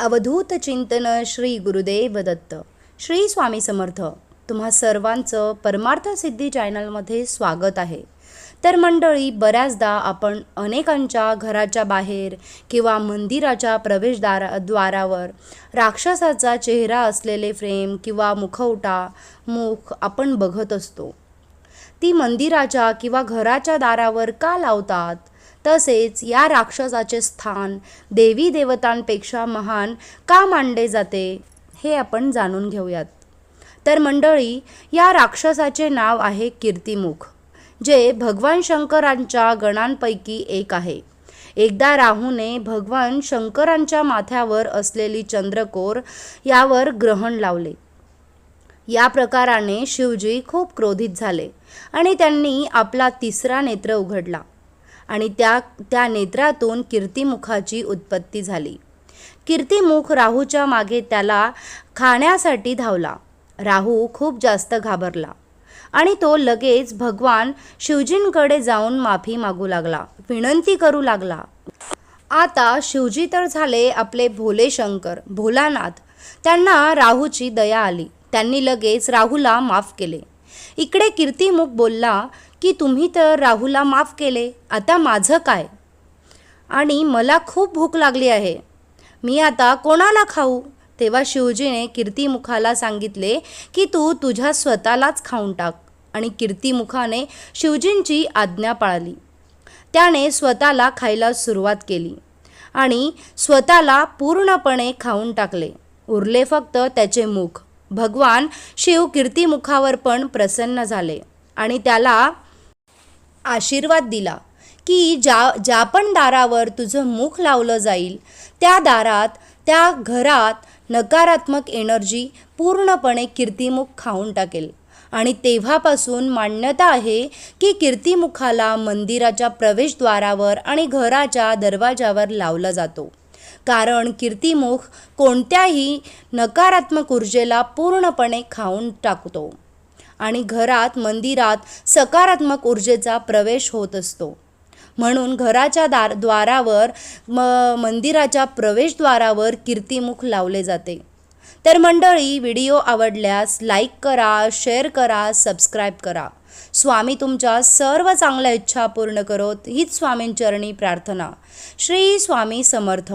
अवधूत चिंतन श्री गुरुदेव दत्त. श्री स्वामी समर्थ तुम्हा सर्वांचं परमार्थ सिद्धी चॅनलमध्ये स्वागत आहे. तर मंडळी बऱ्याचदा आपण अनेकांच्या घराच्या बाहेर किंवा मंदिराच्या प्रवेशद्वारा द्वारावर राक्षसाचा चेहरा असलेले फ्रेम किंवा मुखवटा मुख आपण बघत असतो. ती मंदिराच्या किंवा घराच्या दारावर का लावतात? तसेच या राक्षसाचे स्थान देवी देवतांपेक्षा महान का मानले जाते हे आपण जाणून घेऊयात. तर मंडळी या राक्षसाचे नाव आहे कीर्तिमुख जे भगवान शंकरांच्या गणांपैकी एक आहे. एकदा राहूने भगवान शंकरांच्या माथ्यावर असलेली चंद्रकोर यावर ग्रहण लावले. या प्रकाराने शिवजी खूप क्रोधित झाले आणि त्यांनी आपला तिसरा नेत्र उघडला. आणि त्या त्या नेत्रातून कीर्तिमुखाची उत्पत्ती झाली. कीर्तिमुख राहूच्या मागे त्याला खाण्यासाठी धावला. राहू खूप जास्त घाबरला आणि तो लगेच भगवान शिवजींकडे जाऊन माफी मागू लागला विनंती करू लागला. आता शिवजी तर झाले आपले भोले शंकर भोलानाथ. त्यांना राहूची दया आली. त्यांनी लगेच राहूला माफ केले. इकडे कीर्तिमुख बोलला की तुम्ही तर राहूला माफ केले आता माझं काय? आणि मला खूप भूक लागली आहे. मी आता कोणाला खाऊ? तेव्हा शिवजीने कीर्तिमुखाला सांगितले की तू तुझ्या स्वतःलाच खाऊन टाक. आणि कीर्तिमुखाने शिवजींची आज्ञा पाळली. त्याने स्वतःला खायला सुरुवात केली आणि स्वतःला पूर्णपणे खाऊन टाकले. उरले फक्त त्याचे मुख. भगवान शिव कीर्तिमुखावर पण प्रसन्न झाले आणि त्याला आशीर्वाद दिला की ज्या ज्या पण दारावर तुझं मुख लावलं जाईल त्या दारात त्या घरात नकारात्मक एनर्जी पूर्णपणे कीर्तिमुख खाऊन टाकेल. आणि तेव्हापासून मान्यता आहे की कीर्तिमुखाला मंदिराच्या प्रवेशद्वारावर आणि घराच्या दरवाजावर लावला जातो. कारण कीर्तिमुख कोणत्याही नकारात्मक ऊर्जेला पूर्णपणे खाऊन टाकतो. आणि घरात मंदिरात सकारात्मक ऊर्जेचा प्रवेश होत असतो. म्हणून घराच्या दार द्वारावर म मंदिराच्या प्रवेशद्वारावर कीर्तिमुख लावले जाते. तर मंडळी व्हिडिओ आवडल्यास लाईक करा शेअर करा सबस्क्राईब करा. स्वामी तुमच्या सर्व चांगल्या इच्छा पूर्ण करोत हीच स्वामींचरणी प्रार्थना. श्री स्वामी समर्थ.